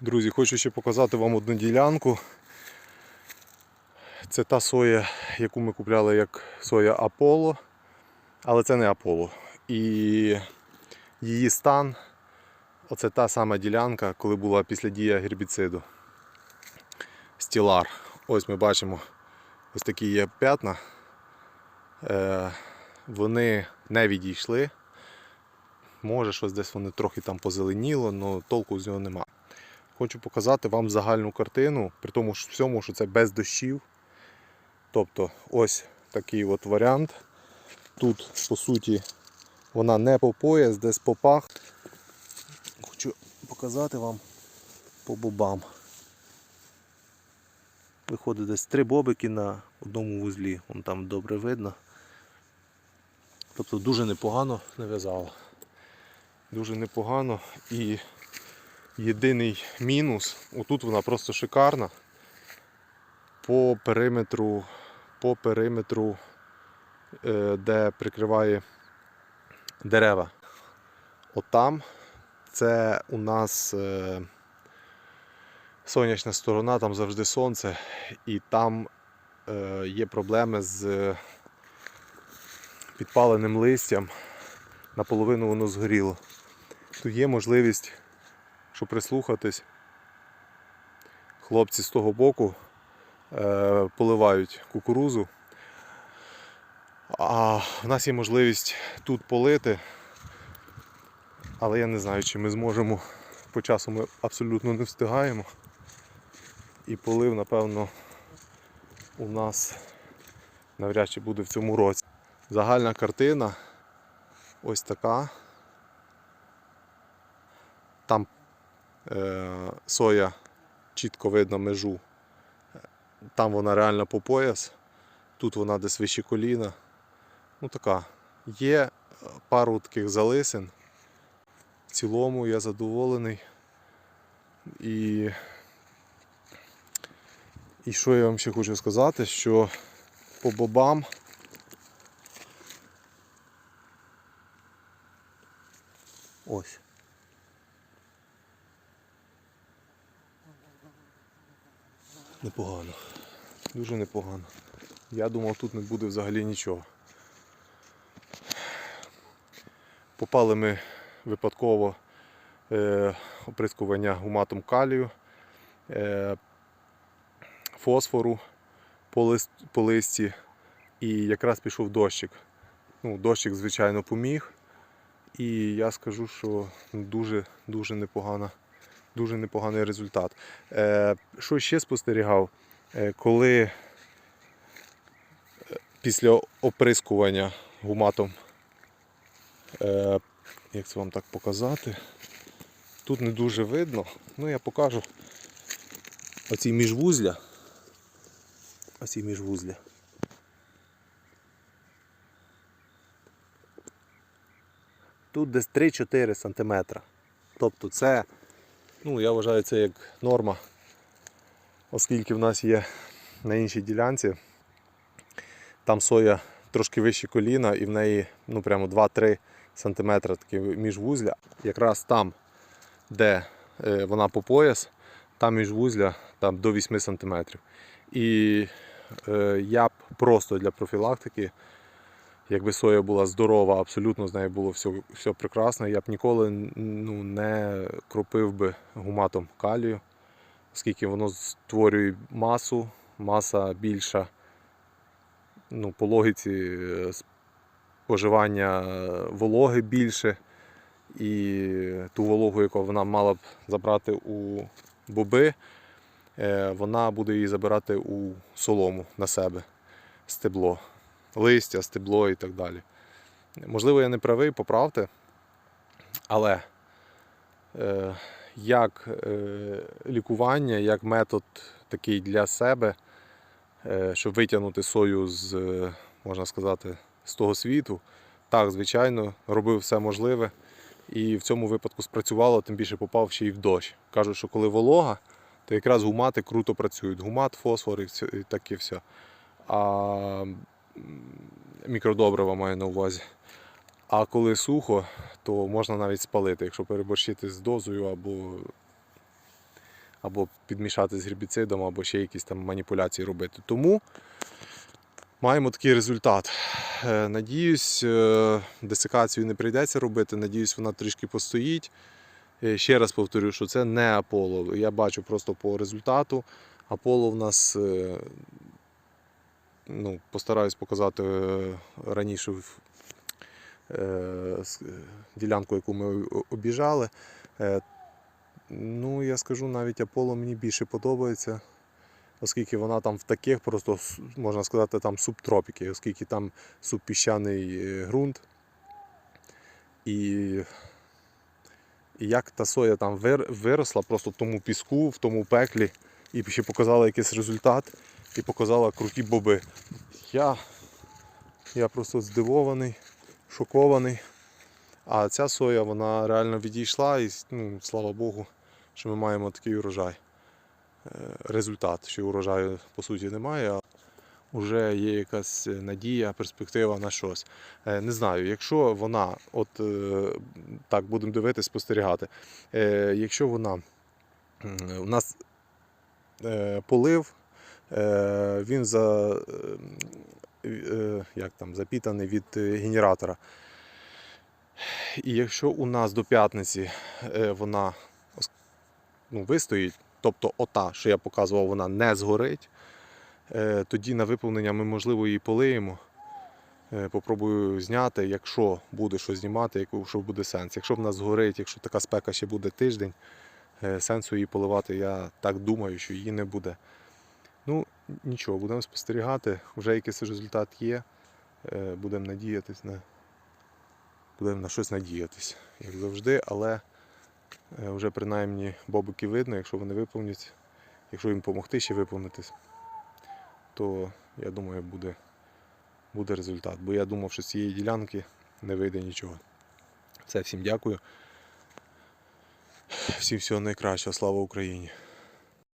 Друзі, хочу ще показати вам одну ділянку. Це та соя, яку ми купляли як соя Аполло, але це не Аполло. І її стан оце та сама ділянка, коли була після дія гербіциду. Стілар. Ось ми бачимо ось такі є п'ятна. Е, вони не відійшли. Може, щось десь вони трохи там позеленіло, але толку з нього нема. Хочу показати вам загальну картину, при тому що всьому, що це без дощів. Тобто ось такий от варіант. Тут, по суті, вона не по пояс, десь по пах. Хочу показати вам по бобам. Виходить десь три бобики на одному вузлі. Вон там добре видно. Тобто дуже непогано нав'язало. Дуже непогано і єдиний мінус, отут вона просто шикарна. По периметру, по периметру, е, де прикриває дерева. Отам це у нас е, сонячна сторона, там завжди сонце, і там е, є проблеми з підпаленим листям. Наполовину воно згоріло. Тут є можливість, щоб прислухатись. Хлопці з того боку е, поливають кукурузу. А в нас є можливість тут полити. Але я не знаю, чи ми зможемо. По часу ми абсолютно не встигаємо. І полив, напевно, у нас навряд чи буде в цьому році. Загальна картина ось така. Там е, соя чітко видно межу. Там вона реально по пояс, тут вона десь вище коліна. Ну така. Є е, пару таких залисин. В цілому я задоволений. І, і що я вам ще хочу сказати, що по бобам ось. Непогано. Дуже непогано. Я думав, тут не буде взагалі нічого. Попали ми випадково е, оприскування гуматом калію, е, фосфору по, лист, по листі і якраз пішов дощик. Ну, дощик, звичайно, поміг. І я скажу, що дуже дуже непогана, дуже непоганий результат. Е, що ще спостерігав, е, коли е, після оприскування гуматом, як це вам так показати, тут не дуже видно, ну я покажу оці міжвузля. Оці міжвузля. Тут десь 3-4 см. Тобто це, ну я вважаю, це як норма, оскільки в нас є на іншій ділянці, там соя трошки вище коліна і в неї ну, прямо 2-3 см такі міжвузля. Якраз там, де е, вона по пояс, там міжвузля там, до 8 см. І е, я б просто для профілактики якби соя була здорова, абсолютно з нею було все, все прекрасно, я б ніколи ну, не кропив би гуматом калію, оскільки воно створює масу, маса більша. Ну, по логіці е, споживання вологи більше. І ту вологу, яку вона мала б забрати у боби, е, вона буде її забирати у солому на себе стебло листя, стебло і так далі. Можливо, я не правий, поправте. Але е, як е, лікування, як метод такий для себе, е, щоб витягнути сою з, е, можна сказати, з того світу, так, звичайно, робив все можливе. І в цьому випадку спрацювало, тим більше попав ще й в дощ. Кажуть, що коли волога, то якраз гумати круто працюють. Гумат, фосфор і все- і все. А мікродобрива маю на увазі. А коли сухо, то можна навіть спалити, якщо переборщити з дозою або або підмішати з гербіцидом, або ще якісь там маніпуляції робити. Тому маємо такий результат. Е, Надіюсь, е, десикацію не прийдеться робити. Надіюсь, вона трішки постоїть. Е, Ще раз повторю, що це не Аполло. Я бачу просто по результату. Аполло в нас ну, постараюсь показати е, раніше е, с- ділянку, яку ми обіжали. Е, Ну, я скажу, навіть Аполло мені більше подобається, оскільки вона там в таких просто, можна сказати, там субтропіки, оскільки там субпіщаний е, ґрунт. І, і як та соя там виросла просто в тому піску, в тому пеклі, і ще показала якийсь результат, і показала круті боби. Я, я просто здивований, шокований. А ця соя вона реально відійшла і ну, слава Богу, що ми маємо такий урожай. Е, Результат, що урожаю по суті немає, а вже є якась надія, перспектива на щось. Е, Не знаю, якщо вона, от е, так будемо дивитися, спостерігати, якщо вона у нас полив, він за, е, е, як там, запітаний від е, генератора. І якщо у нас до п'ятниці е, вона ну, вистоїть, тобто ота, що я показував, вона не згорить, е, тоді на виповнення ми, можливо, її полиємо. Е, Попробую зняти, якщо буде що знімати, якщо буде сенс. Якщо в нас згорить, якщо така спека ще буде тиждень, е, сенсу її поливати, я так думаю, що її не буде. Нічого, будемо спостерігати. Вже якийсь результат є. Е, Будемо надіятись на будемо на щось надіятись, як завжди, але е, вже принаймні бобики видно, якщо вони виповняться, якщо їм допомогти ще виповнитись, то я думаю, буде, буде результат. Бо я думав, що з цієї ділянки не вийде нічого. Все, всім дякую. Всім всього найкращого. Слава Україні!